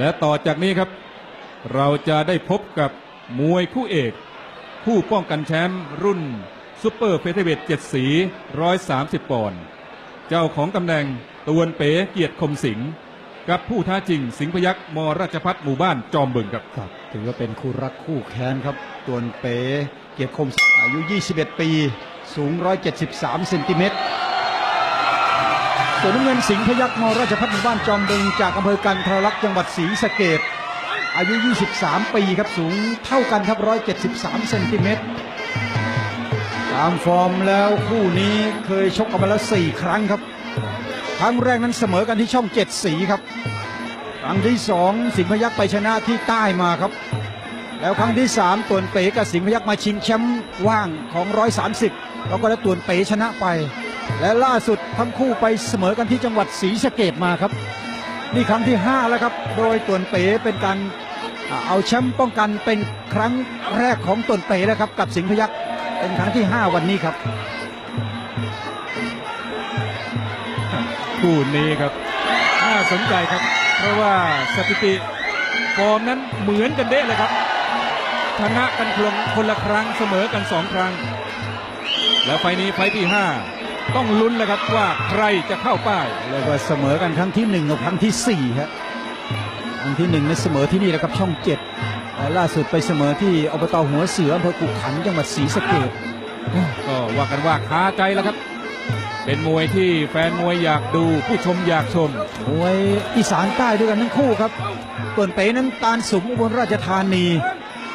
และต่อจากนี้ครับ เราจะได้พบกับมวยคู่เอก ผู้ป้องกันแชมป์รุ่นซูเปอร์เฟเธอร์เวท7สี130ปอนด์เจ้าของตำแหน่งตวนเป๋เกียรติคมสิงห์กับผู้ท้าจริงสิงห์พยักษ์มราชพัฒหมู่บ้านจอมบึงครับครับถือว่าเป็นคู่รักคู่แค้นครับตวนเป๋เกียรติคมอายุ 21 ปี สูง 173เซนติเมตร ส่วนน้ำเงินสิงห์พยักษ์มราชพัฒหมู่บ้านจอมบึงจากอำเภอกันทรลักษณ์จังหวัดศรีสะเกดอายุ 23 ปีครับสูงเท่ากันครับ173เซนติเมตรตามฟอร์มแล้วคู่นี้เคยชกกันมาแล้ว4 ครั้งครับ ครั้งแรกนั้นเสมอกันที่ช่องเจ็ดสีครับ ครั้งที่สองสิงห์พยักษ์ไปชนะที่ใต้มาครับ แล้วครั้งที่สามตวนเป๋กับสิงห์พยักษ์มาชิงแชมป์ว่างของ 130 แล้วก็ได้ตวนเป๋ชนะไป และล่าสุดทั้งคู่ไปเสมอกันที่จังหวัดศรีสะเกดมาครับ นี่ครั้งที่ 5 แล้วครับ โดยตวนเป๋เป็นการเอาแชมป์ป้องกันเป็นครั้งแรกของตวนเป๋แล้วครับ กับสิงห์พยักษ์เป็นครั้งที่ 5 วันนี้ครับ คู่นี้ครับน่าสนใจครับ เพราะว่าสถิติฟอร์มนั้นเหมือนกันเด้เลยครับชนะกันคนละคนละครั้งเสมอกันสองครั้ง แล้วไฟนี้ไฟที่5 ต้องลุ้นเลยครับว่าใครจะเข้าป้ายเรียกว่าเสมอกันครั้งที่หนึ่งกับครั้งที่สี่ครับครั้งที่หนึ่งนั้นเสมอที่นี่แหละครับช่องเจ็ดและล่าสุดไปเสมอที่อบตหัวเสืออำเภอกุกขันจังหวัดศรีสะเกดก็ว่ากันว่าคาใจแล้วครับ เป็นมวยที่แฟนมวยอยากดูผู้ชมอยากชมมวยอีสานใต้ด้วยกันทั้งคู่ครับส่วนเป๋นั้นตาลสุมอุบลราชธานี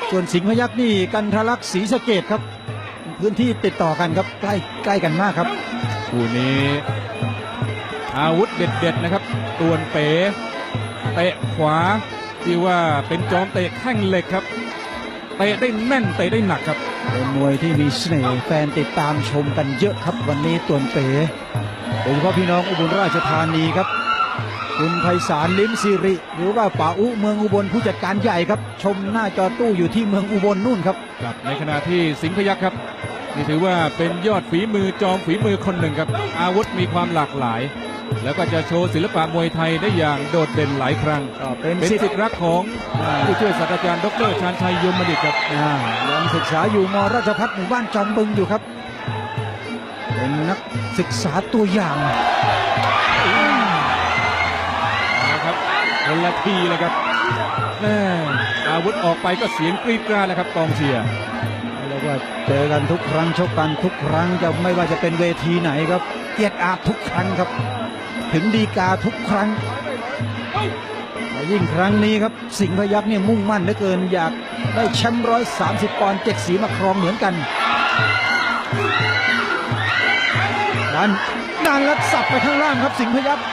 ส่วนสิงห์พยักษ์นี่กันทะลักษณ์ศรีสะเกดครับ พื้นที่ติดต่อกันครับใกล้ใกล้กันมากครับคู่นี้ อาวุธเด็ดๆนะครับตวนเป๋เตะขวาที่ว่าเป็นจอมเตะแข้งเหล็กครับเตะได้แน่นเตะได้หนักครับเป็นมวยที่มีเสน่ห์แฟนติดตามชมกันเยอะครับวันนี้ตวนเป๋โดยเฉพาะพี่น้องอุบลราชธานีครับ คุณไพศาลลิ้มสิริ หรือว่าป๋าอุเมืองอุบลผู้จัดการใหญ่ครับ ชมหน้าจอตู้อยู่ที่เมืองอุบลนู่นครับครับในขณะที่สิงห์พยักษ์ครับนี่ถือว่าเป็นยอดฝีมือจอมฝีมือคนหนึ่งครับ อาวุธมีความหลากหลาย แล้วก็จะโชว์ศิลปะมวยไทยได้อย่างโดดเด่นหลายครั้งก็เป็นเป็นสิทสิธิ์ทธิ์รักของผู้ช่วยศาสตราจารย์ดรชาญชัยยมดิตครับอ่ายังศึกษาอยู่มราชพัฒหมู่บ้านจอมบึงอยู่ครับเป็นนักศึกษาตัวอย่าง คนละทีเลยครับแม่อาวุธออกไปก็เสียงกรีดกราดแล้วครับกองเชียร์เรียกว่าเจอกันทุกครั้งชกกันทุกครั้งจะไม่ว่าจะเป็นเวทีไหนครับเกียรติอาบทุกครั้งครับ ถึงดีกาทุกครั้งยิ่งครั้งนี้ครับ สิงห์พยักษ์เนี่ยมุ่งมั่นเหลือเกินอยากได้แชมป์ร้อยสามสิบปอนด์เจ็ดสีมาครองเหมือนกันดันดันแล้วสับไปข้างล่างครับสิงห์พยักษ์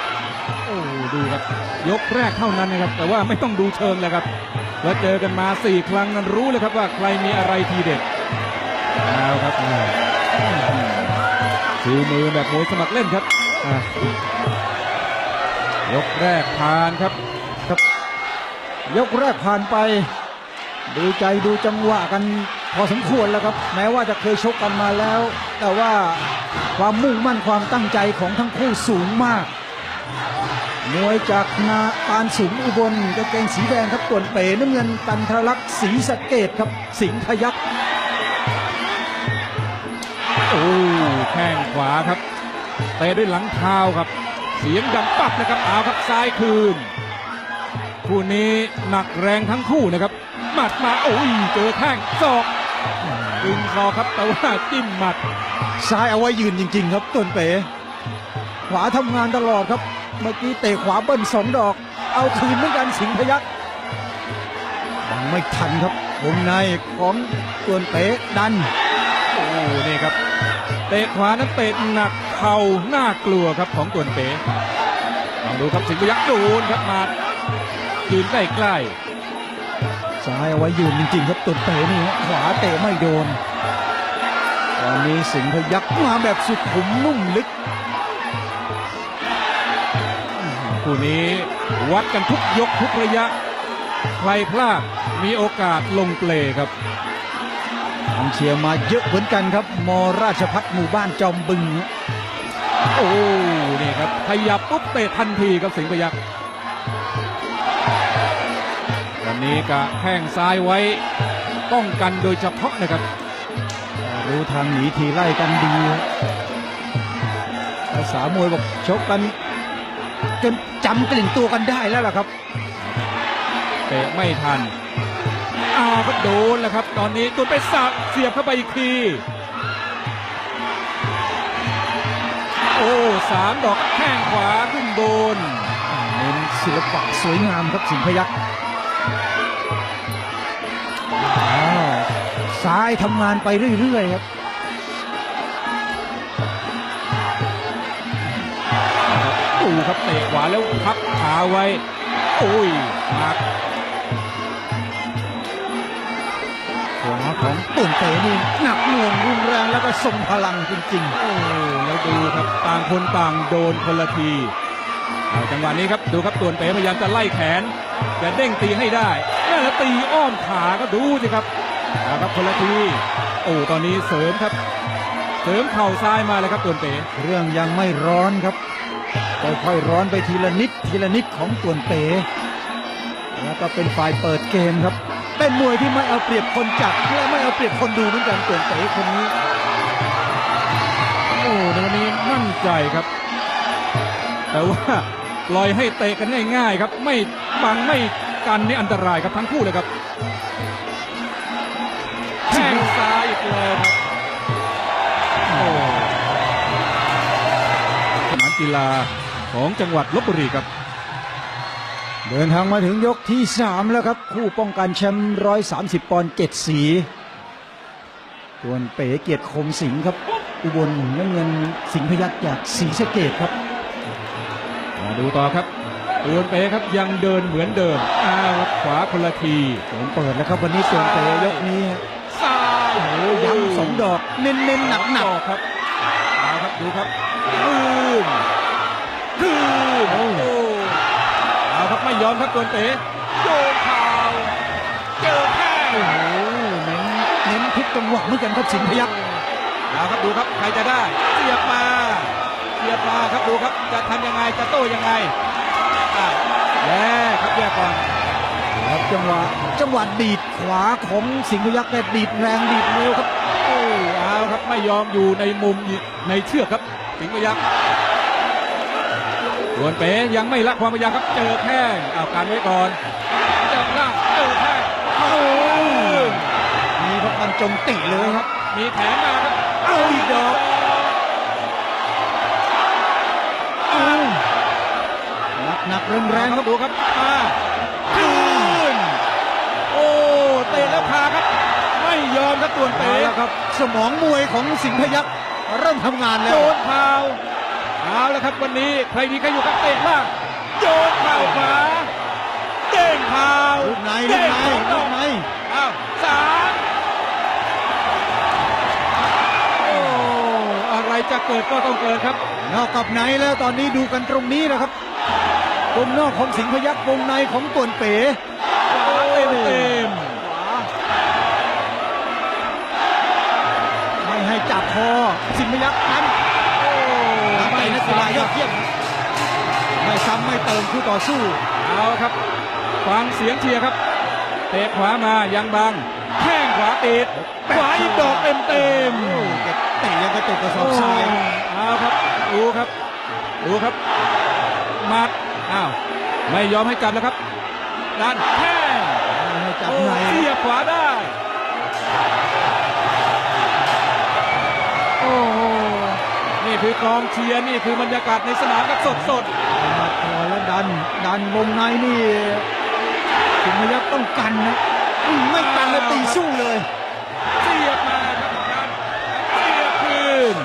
โอ้ดูครับ ยกแรกเท่านั้นนะครับ แต่ว่าไม่ต้องดูเชิงเลยครับ แล้วเจอกันมาสี่ครั้งนั้นรู้เลยครับว่าใครมีอะไรทีเด็ดเอาครับอ่าชูมือแบบมวยสมัครเล่นครับอะยกแรกผ่านครับ ยกแรกผ่านไป ดูใจดูจังหวะกันพอสมควรแล้วครับ แม้ว่าจะเคยชกกันมาแล้ว แต่ว่าความมุ่งมั่นความตั้งใจของทั้งคู่สูงมาก มวยจากนาปานสูงอุบลกางเกงสีแดงครับต่วนเป๋น้ำเงินกันทรลักษ์สีสะเกตครับ สิงห์พยักษ์โอ้แข้งขวาครับเตะด้วยหลังเท้าครับ เสียงดังปับนะครับเอาครับซ้ายคืนคู่นี้หนักแรงทั้งคู่นะครับ หมัดมาโอ้ยเจอแข้งศอกดึงคอครับแต่ว่าจิ้มหมัดซ้ายเอาไว้ยืนจริง ๆ ครับต่วนเป๋ ขวาทำงานตลอดครับ เมื่อกี้เตะขวาเบิ้ลสองดอก เอาคืนเหมือนกันสิงห์พยักษ์ยังไม่ทันครับวงในของต่วนเป๋ดันโอ้นี่ครับ เตะขวานั้นเตะหนักเข่าน่ากลัวครับของตวนเป๋ลองดูครับสิงห์พยักษ์โดนครับมายืนใกล้ซ้ายเอาไว้ยืนจริงๆครับตุนเตะนี่ฮะขวาเตะไม่โดนตอนนี้สิงห์พยักมาแบบสุขุมนุ่มลึก คู่นี้วัดกันทุกยกทุกระยะ ใครพลาดมีโอกาสลงเปลครับทางเชียร์มาเยอะเหมือนกันครับ มราชพัฒหมู่บ้านจอมบึงฮะโอ้นี่ครับขยับปุ๊บเตะทันทีครับสิงห์พยักษ์นี้กะแข้งซ้ายไว้ป้องกันโดยเฉพาะนะครับ รู้ทางหนีทีไล่กันดีครับภาษามวยบอกชกกันจน จำกลิ่นตัวกันได้แล้วล่ะครับเตะไม่ทันอ้าวก็โดนแล้วครับ ตอนนี้ตุนไปสับเสียบเข้าไปอีกที โอ้สามดอกแข้งขวาขึ้นบนเน้นศิลปะสวยงามครับสิงห์พยักษ์อ้าวซ้ายทำงานไปเรื่อยๆครับ ดูครับเตะขวาแล้วพับขาไว้โอ้ยหักขวาของตุ่นเต๋นี่หนักหน่วงรุนแรงแล้วก็ทรงพลังจริงโอ้แล้วดูครับต่างคนต่างโดนคนละทีเอาจังหวะนี้ครับดูครับตวนเป๋พยายามจะไล่แขนแต่เด้งตีให้ได้แล้วตีอ้อมขาก็ดูสิครับเอาครับคนละทีโอ้ตอนนี้เสริมครับ เสริมเข่าซ้ายมาเลยครับตวนเป๋ๆเรื่องยังไม่ร้อนครับ ค่อยๆร้อนไปทีละนิดทีละนิดของตุ่นเต๋แล้วก็เป็นฝ่ายเปิดเกมครับ เป็นมวยที่ไม่เอาเปรียบคนจัดและไม่เอาเปรียบคนดูเหมือนกันตุ่นเต๋คนนี้โอ้ในวันนี้มั่นใจครับ แต่ว่าปล่อยให้เตะกันง่ายๆครับ ไม่บังไม่กันนี่อันตรายครับทั้งคู่เลยครับแข้งซ้ายอีกแล้วครับโอ้สนามกีฬา ของจังหวัดลบบุรีครับ เดินทางมาถึงยกที่ 3 แล้วครับ คู่ป้องกันแชมป์130ปอนด์เจ็ดสีส่วนเป๋เกียรติคมสิงห์ครับ อุบลน้ำเงินสิงห์พยักษ์จากศรีสะเกดครับ มาดูต่อครับตวนเป๋ครับยังเดินเหมือนเดิมอ้าวครับขวาคนละทีผมเปิดแล้วครับวันนี้ส่วนเป๋ยกนี้ซ้ายโอ้โหย้ำสองดอก เน้นเน้นหนักหนักสองดอครับเอาครับดูครับคืน คืนโอ้เอาครับไม่ยอมครับตวนเป๋โยนเข่าเจอแข้งโอ้โหเน้นเน้นทุกจังหวะเหมือนกันครับสิงห์พยักษ์เอาครับดูครับใครจะได้เสียบมาเสียบมาครับดูครับจะทำยังไงจะโต้ยังไงอะแย่ครับแย่ก่อนครับจังหวะจังหวะดีดขวาของสิงห์พยักษ์แต่ดีดแรงดีดเร็วครับโอ้เอาครับไม่ยอมอยู่ในมุมในเชือกครับสิงห์พยักษ์ ส่วนเป๋ยังไม่ละความพยายามครับเจอแข้งเอาการไว้ก่อนเจอล่างเจอแข้งโอ้ยมีครับมันจมติเลยครับ มีแถมมาครับเอาอีกดอกอ้าวหนักหนักแรงแรงๆครับดูครับมาคืนโอ้เตะแล้วคาครับ ไม่ยอมครับต่วนเอาเป๋ละครับ สมองมวยของสิงห์พยักษ์เริ่มทำงานแล้โยวนเข่า เอาแล้วครับวันนี้ใครดีใครอยู่ครับเตะล่างโยนเข่าขวาเด้งเข่าลูกในลูกในเด้งลูเข่ากในอ้าวสามโอ้อะไรจะเกิดก็ต้องเกิดครับนอกกับในแล้วตอนนี้ดูกันตรงนี้นะครับวงนอกของสิงห์พยักษ์วงในของต่วนเป๋ขวาเต็มเต็มไม่ให้จับคอสิงห์พยักษ์นั้นโอ้น้ำใจนักกีฬายอดเยี่ยมไม่ซ้ำไม่เติมคู่ต่อสู้เอาครับฟังเสียงเชียร์ครับ เตะขวามายังบังแข้งขวาติดขวาอีกดอกเต็มเต็มโอ้แกเตะยังกระตุกกระสอบทรายเอาครับดูครับดูครับมัดอ้าวไม่ยอมให้จับแล้วครับดันแข้งไม่ให้จับโอ้ในเสียบขวาได้ คือกองเชียร์นี่คือบรรยากาศในสนามครับสดสดมาคอแล้วดัน ดันวงในนี่สิงห์พยักษ์ต้องกันนะอืมไม่กันแล้วตีสู้เลยๆเสียบมาครับดันเสียบคืน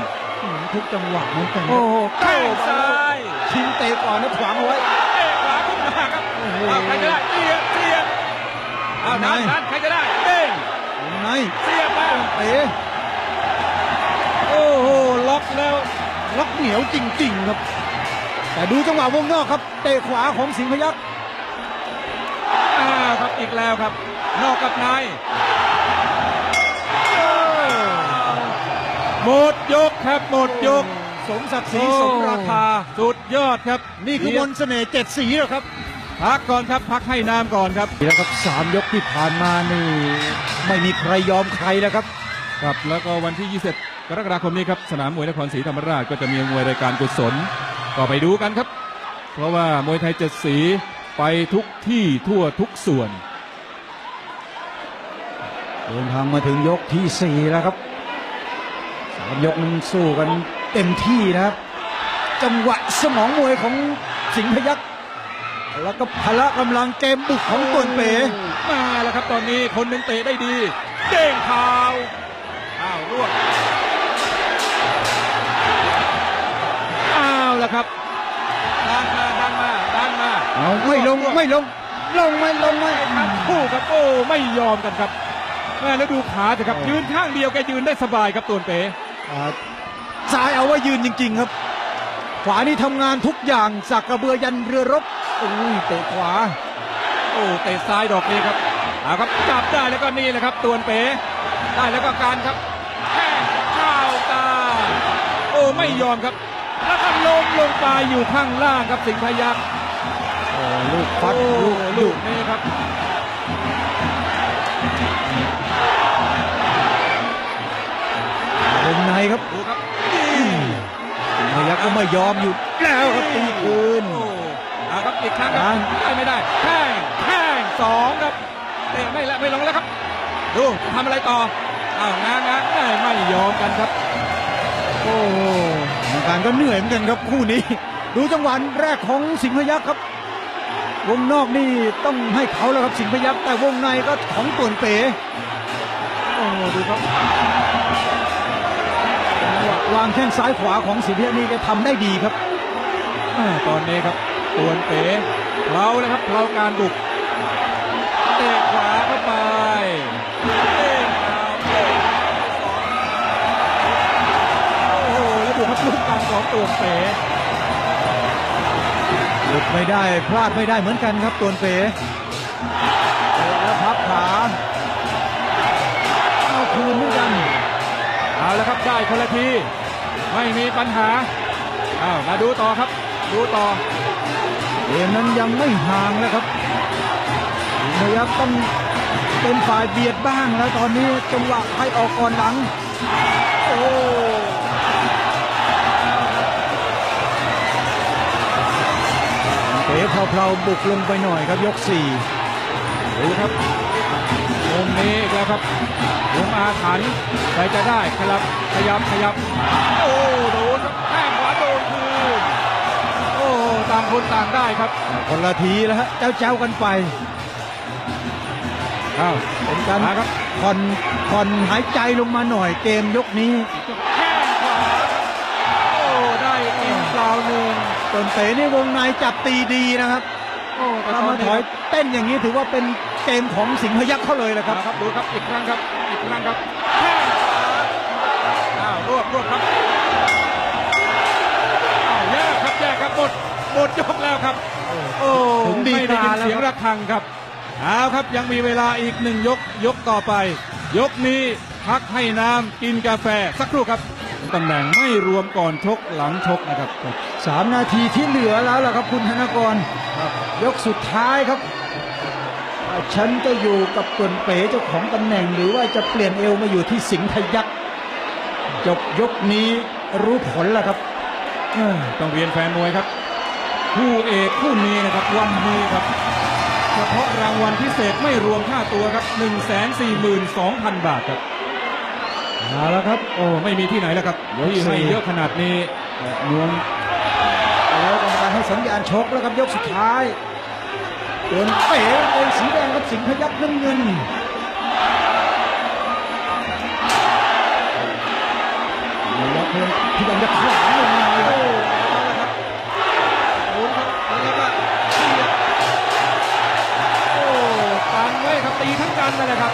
อืมทุกจังหวะเหมือนกันโอ้โหแข้งซ้ายชิงเตะก่อนนะขวางเอาไว้เตะขวาขึ้นมาครับโอ้โหเอาใครจะได้เสียบเสียบเอาดันไหนดันใครจะได้เด้งวงในเสียบมาเตะโอ้โหล็อกแล้ว ล็อกเหนียวจริง ๆ ครับ แต่ดูจังหวะวงนอกครับเตะขวาของสิงห์พยักษ์อ้าวครับอีกแล้วครับ นอกกับในโอ้หมดยกครับหมดยกสมศักดิ์ศรีสมราคาสุดยอดครับ นี่คือมนต์เสน่ห์เจ็ดสีเหรอครับ พักก่อนครับพักให้น้ำก่อนครับแล้วครับสามยกที่ผ่านมานี่ ไม่มีใครยอมใครแล้วครับ ครับแล้วก็วันที่20 กรกฎาคมนี้ครับสนามมวยนครศรีธรรมราชก็จะมีมวยรายการกุศลก็ไปดูกันครับ เพราะว่ามวยไทยเจ็ดสีไปทุกที่ทั่วทุกส่วนเดินทางมาถึงยกที่สี่แล้วครับสามยกนั้นสู้กันเต็มที่นะครับ จังหวะสมองมวยของสิงห์พยักษ์แล้วก็พละกำลังเกมบุกของตวนเป๋มาแล้วครับตอนนี้คนหนึ่งเตะได้ดี เด้งเท้าอ้าวรวบ แล้วครับดันมาดันมาดันมาเอาไม่ลงไม่ลง ลงไม่ลงไม่ทั้งคู่ครับโอ้ไม่ยอมกันครับแม่แล้วดูขาเถอะครับ ยืนข้างเดียวแกยืนได้สบายครับตัวเป๋อ่าซ้ายเอาไว่ายืนจริง ๆครับ ขวานี่ทำงานทุกอย่างสักกระเบือยันเรือรบอุ้ยเตะขวา โอ้เตะซ้ายดอกนี้ครับเอาครับจับได้แล้วก็นี่แหละครับตัวเป๋ได้แล้วก็การครับแข้งข้าวตาโอ้ไม่ยอมครับ แล้วก็ล้มลงไปอยู่ข้างล่างครับสิงห์พยัคฆ์โอ้ลูกฟัดโอ้ลูกลูลูกกนี้ครับวงในครับดูครับพยักก็ไม่ยอมอยู่แล้วครับตีคืนโอ้เอาครับอีกครั้งคการับรได้ไม่ได้แข้งแข้งสองครับเตะไม่ละไม่ลงแล้วครับ ดูทำอะไรต่ออ้าวงานงานไม่ไม่ยอมกันครับ โอ้โหกรรมการก็เหนื่อยเหมือนกันครับคู่นี้ ดูจังหวะแรกของสิงห์พยักครับ วงนอกนี่ต้องให้เขาแล้วครับสิงห์พยักแต่วงในก็ของต่วนเป๋โอ้ดูครับวางแข้งซ้ายขวาของสิงห์พยักนี่แกทำได้ดีครับอตอนนี้ครับตวนเป๋เราเลยครับเราการบุกเตะขวาเข้าไปเด้งเอาเด้งสองโอ้โหแล้วดูครับลูกการ ของตวนเป๋หลุดไม่ได้พลาดไม่ได้เหมือนกันครับต่วนเป๋เตะแล้วพับขาเอาคืนเหมือนกันเอาแล้วครับได้คนละทีไม่มีปัญหาอ้าวมาดูต่อครับ ดูต่อเกมนั้นยังไม่ห่างแล้วครับสิงห์พยักต้องเป็นฝ่ายเบียดบ้างแล้วตอนนี้จังหวะให้ออกก่อนหลัง โอ้ เป๋เพลาๆบุกลงไปหน่อยครับยกสี่ดูครับมุมนี้อีกแล้วครับมุมอาถรรพ์ใครจะได้ขยับขยับขยับ โอ้โดนครับแข้งขวาโดนคืนโอ้ต่างคนต่างได้ครับ คนละทีแล้วฮะเจ้าเจ้าๆกันไปอ้าวเป็นการมาครับผ่อนผ่อนหายใจลงมาหน่อยเกมยกนี้แข้งขวาโอ้ได้กินเปล่าหนึ่ง ต้นเต๋นี่วงในจับตีดีนะครับโอ้แต่ถ้าตอมานถนี้อยเต้นอย่างนี้ถือว่าเป็นเกมของสิงห์พยักเขาเลยแหละคครัรับบดูครับอีกครั้งครับอีกครั้งครับแข้งขวาอ้าวรวบรวบครับอ้าวแยกครับแยกครับหมดหมดยกแล้วครับโอ้ถึงดีไม่ได้ยินกาแล้วเสียงครับระฆังครับเอาครับยังมีเวลาอีกหนึ่งยกยกต่อไป ยกนี้พักให้น้ำกินกาแฟสักครู่ครับตำแหน่งไม่รวมก่อนชกหลังชกนะครับ สามนาทีที่เหลือแล้วล่ะครับคุณธนกรยกสุดท้ายครับอ่าฉันจะอยู่กับตวนเป๋เจ้าของตำแหน่งหรือว่าจะเปลี่ยนเอวมาอยู่ที่สิงห์พยักจบยกนี้รู้ผลแล้วครับเอ้อต้องเรียนแฟนมวยครับ คู่เอกคู่นี้นะครับวันนี้ครับ เฉพาะรางวัลพิเศษไม่รวมค่าตัวครับ 1 4 2 0 0 0 บาทครับเอาละครับ โอ้ไม่มีที่ไหนแล้วครับยกที่ให้สี่เยอะขนาดนี้นวม แล้วกรรมการให้สัญญาณชกแล้วครับยกสุดท้ายตวนเป๋เป็นสีแดงกับสิงห์พยักน้ำเงินยักเพื่อนพยายามจะขวางลงมาโอ้ครับแล้วก็เสียบโอ้กันไว้ครับตีทั้งกันนั่นแหละครับ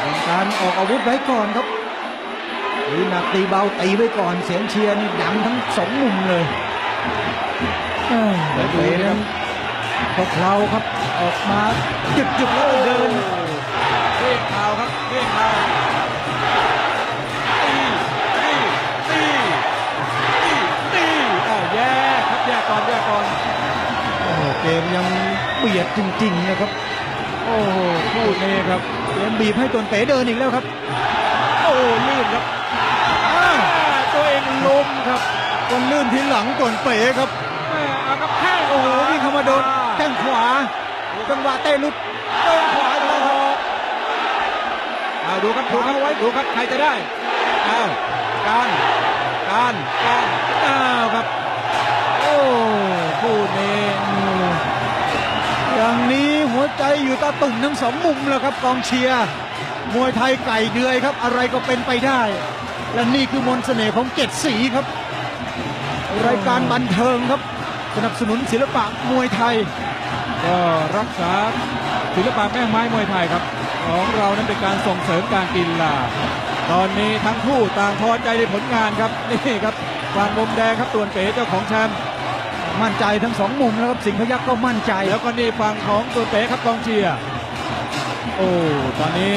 เป็นการออกอาวุธไว้ก่อนครับตีหนักตีเบาตีไว้ก่อนเสียงเชียร์นี่ดังทั้งสองมุมเลย แต่เป๋นั้นพวกเราครับ ออกมาหยุดหยุดแล้วก็เดินเรียกข่าวครับเรียกข่าวตีตีตีตีตีอ้าวแยกครับแยกก่อนแยกก่อนโอ้โหเกมยังเบียดจริงๆนะครับ โอ้โหคู่นี้ครับเกมบีบให้ตวนเป๋เดินอีกแล้วครับ โอ้ลื่นครับอ้าวตัวเองล้มครับ คนลื่นทีหลังตวนเป๋ครับแม่เอากับแข้งโอ้โหวิ่งเข้ามาโดนแข้งขวาจังหวะเตะลุดเดินขวาอีกแล้วครับเอาดูครับดูครับไว้ดูครับใครจะได้เอาการการการอ้าวครับโอ้คู่นี้อืมอย่างนี้หัวใจอยู่ตาตุ่มทั้งสองมุมแล้วครับกองเชียร์มวยไทยไก่เดือยครับ อะไรก็เป็นไปได้ และนี่คือมนต์เสน่ห์ของเจ็ดสีครับ รายการบันเทิงครับ สนับสนุนศิลปะมวยไทย ก็รักษาศิลปะแม่ไม้มวยไทยครับ ของเรานั้นเป็นการส่งเสริมการกีฬาตอนนี้ทั้งคู่ต่างพอใจในผลงานครับนี่ครับฝั่งมุมแดงครับตัวนเป๋เจ้าของแชมป์มั่นใจทั้งสองมุมแล้วครับสิงห์พยักษ์ก็มั่นใจ แล้วก็นี่ฝั่งของตัวเป๋ครับกองเชียร์โอ้ตอนนี้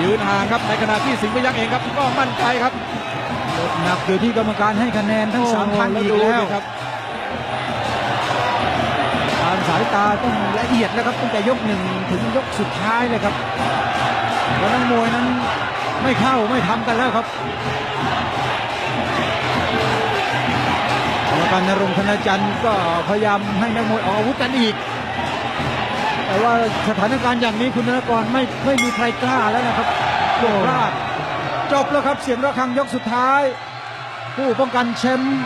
ยืนห่างครับในขณะที่สิงห์พยักษ์เองครับ ก็มั่นใจครับ หนักอยู่ที่กรรมการให้คะแนนทั้งสามท่านโโหอีกดูแล้วสิครับตามสายตาต้องละเอียดแล้วครับตั้งแต่ยกหนึ่งถึงยกสุดท้ายเลยครับเพราะนักมวยนั้นไม่เข้าไม่ทำกันแล้วครับกรรมการนรงค์ธนจันทร์ก็พยายามให้นักมวยออกอาวุธกันอีก แต่ว่าสถานการณ์อย่างนี้คุณธนกรไม่ไม่มีใครกล้าแล้วนะครับโดนพลาด จบแล้วครับเสียงระฆังยกสุดท้าย ผู้ป้องกันแชมป์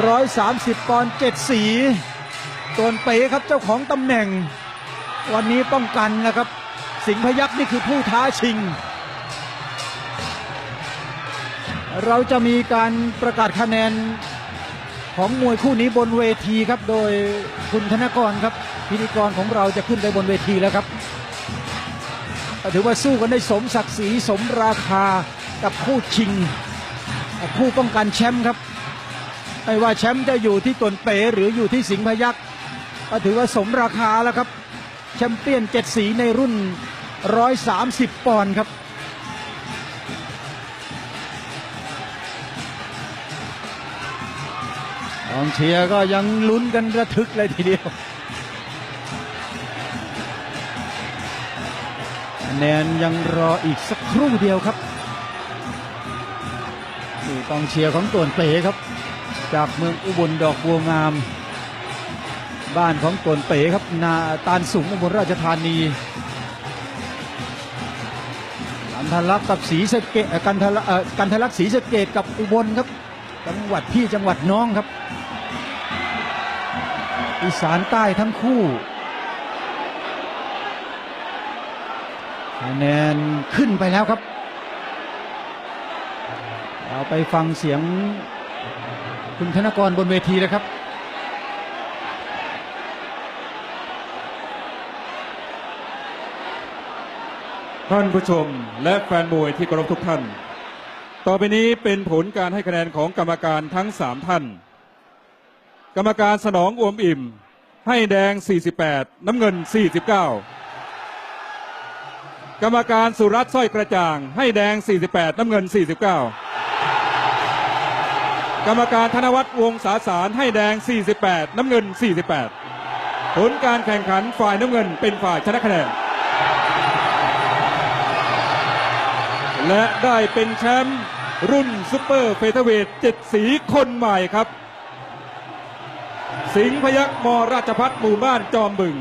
130 ปอนด์7สีตัวนเป๋ครับเจ้าของตำแหน่ง วันนี้ป้องกันนะครับ สิงห์พยักษ์นี่คือผู้ท้าชิง เราจะมีการประกาศคะแนนของมวยคู่นี้บนเวทีครับ โดยคุณธนกรครับ พิธีกรของเราจะขึ้นไปบนเวทีแล้วครับ ถือว่าสู้กันได้สมศักดิ์ศรีสมราคากับคู่ชิงคู่ป้องกันแชมป์ครับไม่ว่าแชมป์จะอยู่ที่ตนเป๋หรืออยู่ที่สิงห์พยักษ์ก็ถือว่าสมราคาแล้วครับแชมเปี้ยนเจ็ดสีในรุ่น 130 ปอนด์ครับกองเชียร์ก็ยังลุ้นกันระทึกเลยทีเดียว แนนยังรออีกสักครู่เดียวครับนี่กองเชียร์ของต่วนเป๋ครับ จากเมืองอุบลดอกบัวงาม บ้านของต่วนเป๋ครับ นาตาลสูงอุบลราชธานีกันทะลักกับศรีสะเกดกันทะลักกันทะลักศรีสะเกดกับอุบลครับ จังหวัดพี่จังหวัดน้องครับ อีสานใต้ทั้งคู่ คะแนนขึ้นไปแล้วครับเราไปฟังเสียงคุณธนกรบนเวทีเลยครับท่านผู้ชมและแฟนมวยที่เคารพทุกท่าน ต่อไปนี้เป็นผลการให้คะแนนของกรรมการทั้ง 3 ท่าน กรรมการสนองอวมอิ่ม ให้แดง 48 น้ำเงิน 49 กรรมการสุรัตน์สร้อยกระจ่าง ให้แดง 48 น้ำเงิน 49 กรรมการธนวัฒน์วงศาสารให้แดง 48 น้ำเงิน 48 ผลการแข่งขันฝ่ายน้ำเงินเป็นฝ่ายชนะคะแนน และได้เป็นแชมป์รุ่นซุปเปอร์เฟเธอร์เวทเจ็ดสีคนใหม่ครับ สิงห์พยักมราชพัฒหมู่บ้านจอมบึง